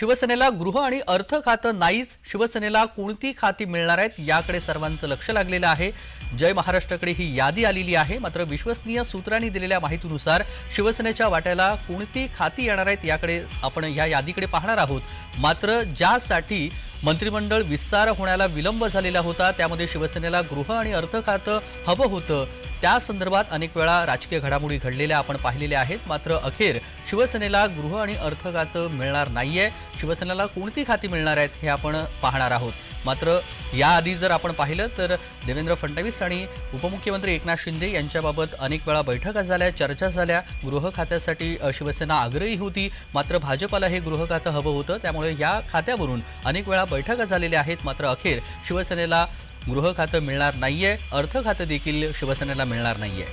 शिवसेनेला गृह आणि अर्थ खातं नाहीच शिवसेनेला कोणती खाती मिळणार आहेत याकडे सर्वांचं लक्ष लागलेलं आहे. जय महाराष्ट्राकडे ही यादी आलेली आहे. मात्र विश्वसनीय सूत्रांनी दिलेल्या माहितीनुसार शिवसेनेच्या वाट्याला कोणती खाती येणार आहेत याकडे आपण या यादीकडे पाहणार आहोत. मात्र ज्यासाठी मंत्रिमंडळ विस्तार होण्याला विलंब झालेला होता त्यामध्ये शिवसेनेला गृह आणि अर्थ खातं हवं होतं. त्या संदर्भात अनेक वेळा राजकीय घडामोडी घडलेल्या आपण पाहिलेल्या आहेत. मात्र अखेर शिवसेनेला गृह आणि अर्थ खातं मिळणार नाहीये. शिवसेनेला कोणती खाती मिळणार आहेत हे आपण पाहणार आहोत. मात्र याआधी जर आपण पाहिलं तर देवेंद्र फडणवीस आणि उपमुख्यमंत्री एकनाथ शिंदे यांच्याबाबत अनेक वेळा बैठका झाल्या चर्चा झाल्या. गृह खात्यासाठी शिवसेना आग्रही होती. मात्र भाजपाला हे गृह खातं हवं होतं. त्यामुळे या खात्यावरून अनेक वेळा बैठका झालेल्या आहेत. मात्र अखेर शिवसेनेला गृह खातं मिळणार नाहीये अर्थ खातं देखील शिवसेनेला मिळणार नाहीये.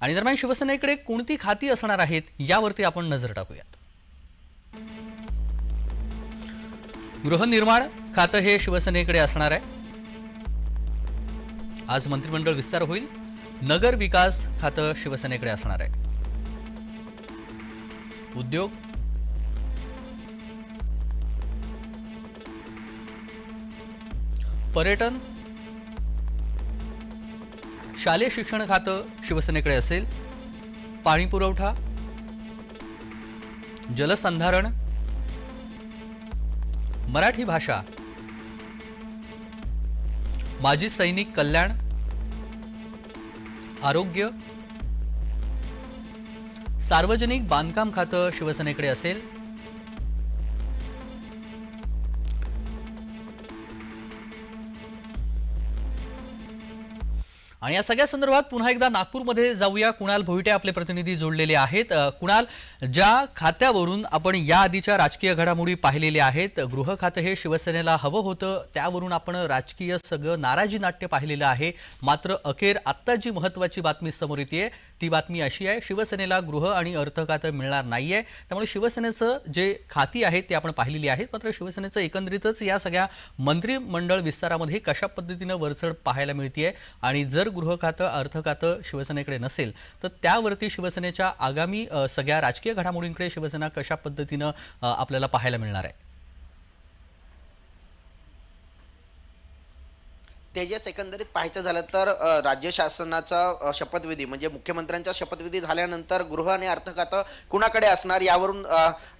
आणि दरम्यान शिवसेनेकडे कोणती खाती असणार आहेत यावरती आपण नजर टाकूयात. गृहनिर्माण खातं हे शिवसेनेकडे असणार आहे. आज मंत्रिमंडळ विस्तार होईल. नगर विकास खातं शिवसेनेकडे असणार आहे. उद्योग पर्यटन? शालेय शिक्षण खातं शिवसेनेकडे असेल. पाणी पुरवठा? जलसंधारण? मराठी भाषा? माजी सैनिक कल्याण? आरोग्य? सार्वजनिक बांधकाम खातं शिवसेनेकडे असेल. आणि या सगळ्या संदर्भात पुन्हा एकदा नागपूरमध्ये जाऊया. कुणाल भोईटे आपले प्रतिनिधी जोडलेले आहेत. कुणाल ज्या खात्यावरून आपण या आधीच्या राजकीय घडामोडी पाहिलेल्या आहेत गृह खातं हे शिवसेनेला हवं होतं त्यावरून आपण राजकीय सगळं नाराजी नाट्य पाहिलेलं आहे. मात्र अखेर आत्ता जी महत्वाची बातमी समोर येते ती बातमी अशी आहे शिवसेनेला गृह आणि अर्थ खातं मिळणार आहे त्यामुळे शिवसेनेचं जे खाती आहेत ते आपण पाहिलेली आहेत. मात्र शिवसेनेचं एकंदरीतच या सगळ्या मंत्रिमंडळ विस्तारामध्ये कशा पद्धतीनं वरचढ पाहायला मिळते आणि जर गृह खातं अर्थ खातं शिवसेनेकडे नसेल तर त्यावरती शिवसेनेच्या आगामी सगळ्या राजकीय घडामोडींकडे शिवसेना कशा पद्धतीनं आपल्याला पाहायला मिळणार आहे? तेजस एकंदरीत पाहायचं झालं तर राज्य शासनाचा शपथविधी म्हणजे मुख्यमंत्र्यांचा शपथविधी झाल्यानंतर गृह आणि अर्थ खातं कुणाकडे असणार यावरून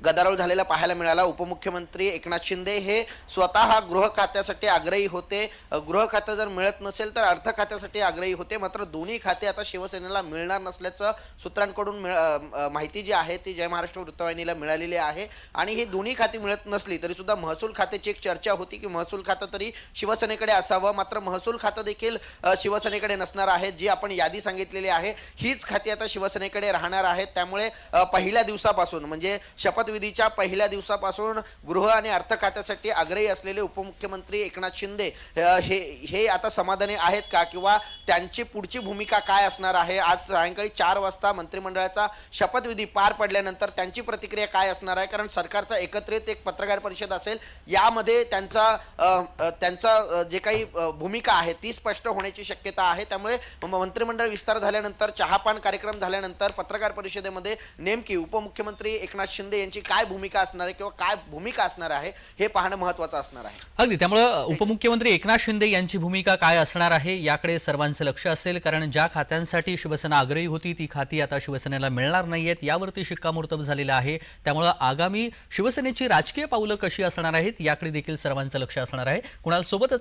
गदारोळ झालेला पाहायला मिळाला. उपमुख्यमंत्री एकनाथ शिंदे हे स्वतः गृह खात्यासाठी आग्रही होते. गृह खातं जर मिळत नसेल तर अर्थ खात्यासाठी आग्रही होते. मात्र दोन्ही खाते आता शिवसेनेला मिळणार नसल्याचं सूत्रांकडून मिळ- माहिती जी आहे ती जय महाराष्ट्र वृत्तवाहिनीला मिळालेली आहे. आणि ही दोन्ही खाती मिळत नसली तरी सुद्धा महसूल खात्याची एक चर्चा होती की महसूल खातं तरी शिवसेनेकडे असावं. मात्र महसूल खातं देखील शिवसेनेकडे नसणार आहे जी आपण यादी सांगितलेली आहे हीच खाती आता शिवसेनेकडे राहणार आहेत. त्यामुळे पहिल्या दिवसापासून म्हणजे शपथविधीच्या पहिल्या दिवसापासून गृह आणि अर्थ खात्यासाठी आग्रही असलेले उपमुख्यमंत्री एकनाथ शिंदे हे हे आता समाधानी आहेत का? किंवा त्यांची पुढची भूमिका काय असणार आहे? आज सायंकाळी चार वाजता मंत्रिमंडळाचा शपथविधी पार पडल्यानंतर त्यांची प्रतिक्रिया काय असणार आहे? कारण सरकारचा एकत्रित एक पत्रकार परिषद असेल यामध्ये त्यांचा त्यांचा जे काही अ, भूमिका आहे ती स्पष्ट होण्याची शक्यता आहे. त्यामुळे म- मंत्रिमंडळ विस्तार झाल्यानंतर चहापान कार्यक्रम झाल्यानंतर पत्रकार परिषदेमध्ये नेमकी उपमुख्यमंत्री एकनाथ शिंदे यांची काय भूमिका असणार आहे किंवा काय भूमिका असणार आहे हे पाहणं महत्त्वाचं असणार आहे. अगदी. त्यामुळं उपमुख्यमंत्री एकनाथ शिंदे यांची भूमिका काय असणार आहे याकडे सर्वांचं लक्ष असेल. कारण ज्या खात्यांसाठी शिवसेना आग्रही होती ती खाती आता शिवसेनेला मिळणार नाहीयेत. यावरती शिक्कामोर्तब झालेलं आहे. त्यामुळं आगामी शिवसेनेची राजकीय पावलं कशी असणार आहेत याकडे देखील सर्वांचं लक्ष असणार आहे. कुणाल सोबतच